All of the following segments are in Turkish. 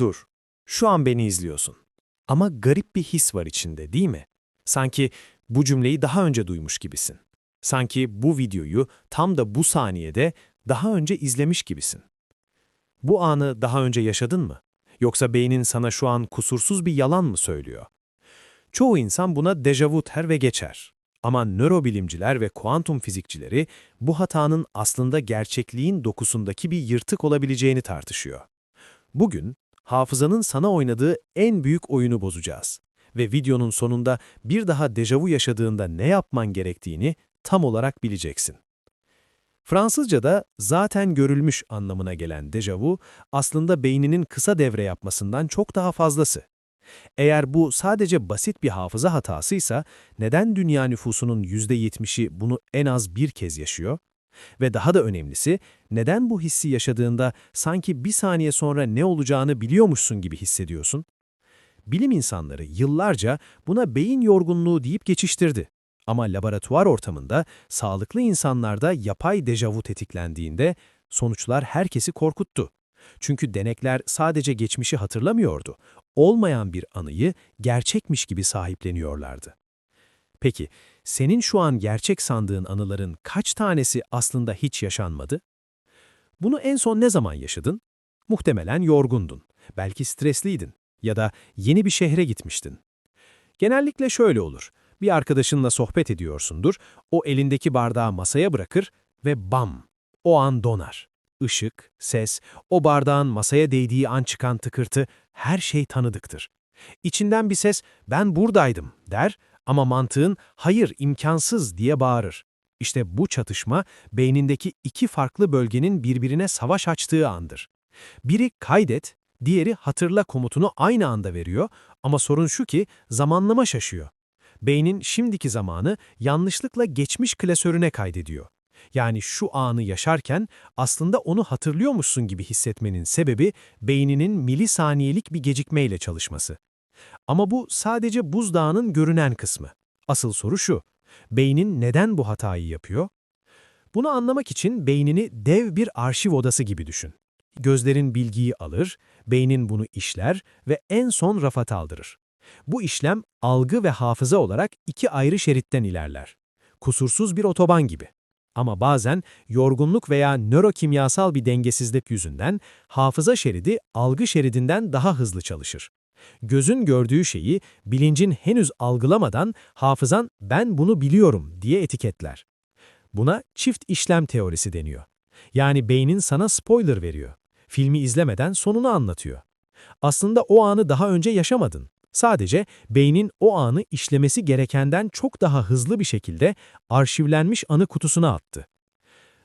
Dur, şu an beni izliyorsun. Ama garip bir his var içinde değil mi? Sanki bu cümleyi daha önce duymuş gibisin. Sanki bu videoyu tam da bu saniyede daha önce izlemiş gibisin. Bu anı daha önce yaşadın mı? Yoksa beynin sana şu an kusursuz bir yalan mı söylüyor? Çoğu insan buna dejavu der ve geçer. Ama nörobilimciler ve kuantum fizikçileri bu hatanın aslında gerçekliğin dokusundaki bir yırtık olabileceğini tartışıyor. Bugün hafızanın sana oynadığı en büyük oyunu bozacağız ve videonun sonunda bir daha dejavu yaşadığında ne yapman gerektiğini tam olarak bileceksin. Fransızca'da zaten görülmüş anlamına gelen dejavu aslında beyninin kısa devre yapmasından çok daha fazlası. Eğer bu sadece basit bir hafıza hatasıysa neden dünya nüfusunun %70'i bunu en az bir kez yaşıyor? Ve daha da önemlisi, neden bu hissi yaşadığında sanki bir saniye sonra ne olacağını biliyormuşsun gibi hissediyorsun? Bilim insanları yıllarca buna beyin yorgunluğu deyip geçiştirdi. Ama laboratuvar ortamında sağlıklı insanlarda yapay dejavu tetiklendiğinde sonuçlar herkesi korkuttu. Çünkü denekler sadece geçmişi hatırlamıyordu, olmayan bir anıyı gerçekmiş gibi sahipleniyorlardı. Peki, senin şu an gerçek sandığın anıların kaç tanesi aslında hiç yaşanmadı? Bunu en son ne zaman yaşadın? Muhtemelen yorgundun, belki stresliydin ya da yeni bir şehre gitmiştin. Genellikle şöyle olur, bir arkadaşınla sohbet ediyorsundur, o elindeki bardağı masaya bırakır ve bam, o an donar. Işık, ses, o bardağın masaya değdiği an çıkan tıkırtı, her şey tanıdıktır. İçinden bir ses, ben buradaydım der ama mantığın hayır imkansız diye bağırır. İşte bu çatışma beynindeki iki farklı bölgenin birbirine savaş açtığı andır. Biri kaydet, diğeri hatırla komutunu aynı anda veriyor ama sorun şu ki zamanlama şaşıyor. Beynin şimdiki zamanı yanlışlıkla geçmiş klasörüne kaydediyor. Yani şu anı yaşarken aslında onu hatırlıyormuşsun gibi hissetmenin sebebi beyninin milisaniyelik bir gecikmeyle çalışması. Ama bu sadece buzdağının görünen kısmı. Asıl soru şu, beynin neden bu hatayı yapıyor? Bunu anlamak için beynini dev bir arşiv odası gibi düşün. Gözlerin bilgiyi alır, beynin bunu işler ve en son rafa kaldırır. Bu işlem algı ve hafıza olarak iki ayrı şeritten ilerler. Kusursuz bir otoban gibi. Ama bazen yorgunluk veya nörokimyasal bir dengesizlik yüzünden hafıza şeridi algı şeridinden daha hızlı çalışır. Gözün gördüğü şeyi bilincin henüz algılamadan hafızan ben bunu biliyorum diye etiketler. Buna çift işlem teorisi deniyor. Yani beynin sana spoiler veriyor. Filmi izlemeden sonunu anlatıyor. Aslında o anı daha önce yaşamadın. Sadece beynin o anı işlemesi gerekenden çok daha hızlı bir şekilde arşivlenmiş anı kutusuna attı.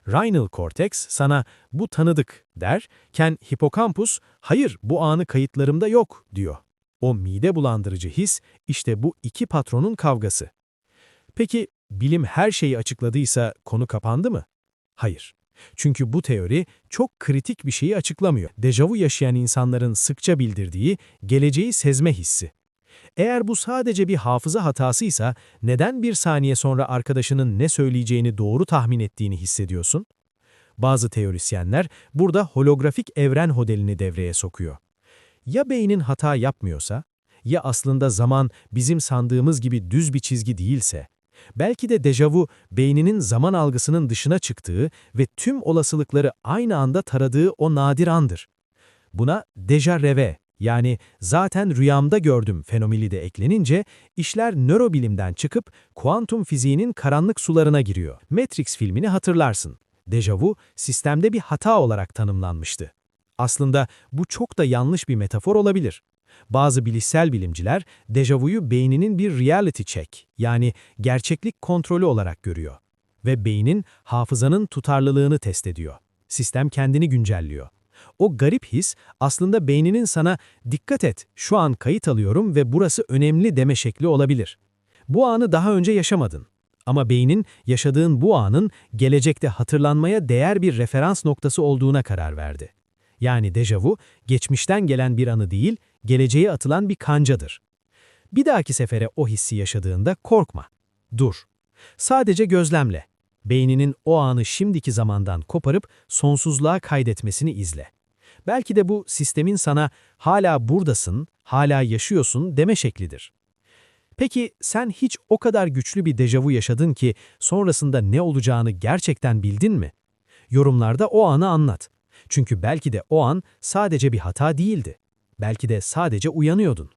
Rhinal cortex sana bu tanıdık derken hipokampus hayır bu anı kayıtlarımda yok diyor. O mide bulandırıcı his işte bu iki patronun kavgası. Peki bilim her şeyi açıkladıysa konu kapandı mı? Hayır. Çünkü bu teori çok kritik bir şeyi açıklamıyor. Dejavu yaşayan insanların sıkça bildirdiği geleceği sezme hissi. Eğer bu sadece bir hafıza hatasıysa neden bir saniye sonra arkadaşının ne söyleyeceğini doğru tahmin ettiğini hissediyorsun? Bazı teorisyenler burada holografik evren modelini devreye sokuyor. Ya beynin hata yapmıyorsa, ya aslında zaman bizim sandığımız gibi düz bir çizgi değilse, Belki de dejavu, beyninin zaman algısının dışına çıktığı ve tüm olasılıkları aynı anda taradığı o nadir andır. Buna deja reve yani zaten rüyamda gördüm fenomeni de eklenince işler nörobilimden çıkıp kuantum fiziğinin karanlık sularına giriyor. Matrix filmini hatırlarsın. Dejavu sistemde bir hata olarak tanımlanmıştı. Aslında bu çok da yanlış bir metafor olabilir. Bazı bilişsel bilimciler dejavuyu beyninin bir reality check yani gerçeklik kontrolü olarak görüyor ve beynin hafızanın tutarlılığını test ediyor. Sistem kendini güncelliyor. O garip his aslında beyninin sana dikkat et şu an kayıt alıyorum ve burası önemli deme şekli olabilir. Bu anı daha önce yaşamadın. Ama beynin yaşadığın bu anın gelecekte hatırlanmaya değer bir referans noktası olduğuna karar verdi. Yani dejavu, geçmişten gelen bir anı değil, geleceğe atılan bir kancadır. Bir dahaki sefere o hissi yaşadığında korkma. Dur. Sadece gözlemle. Beyninin o anı şimdiki zamandan koparıp sonsuzluğa kaydetmesini izle. Belki de bu sistemin sana hala buradasın, hala yaşıyorsun deme şeklidir. Peki sen hiç o kadar güçlü bir dejavu yaşadın ki sonrasında ne olacağını gerçekten bildin mi? Yorumlarda o anı anlat. Çünkü belki de o an sadece bir hata değildi. Belki de sadece uyanıyordun.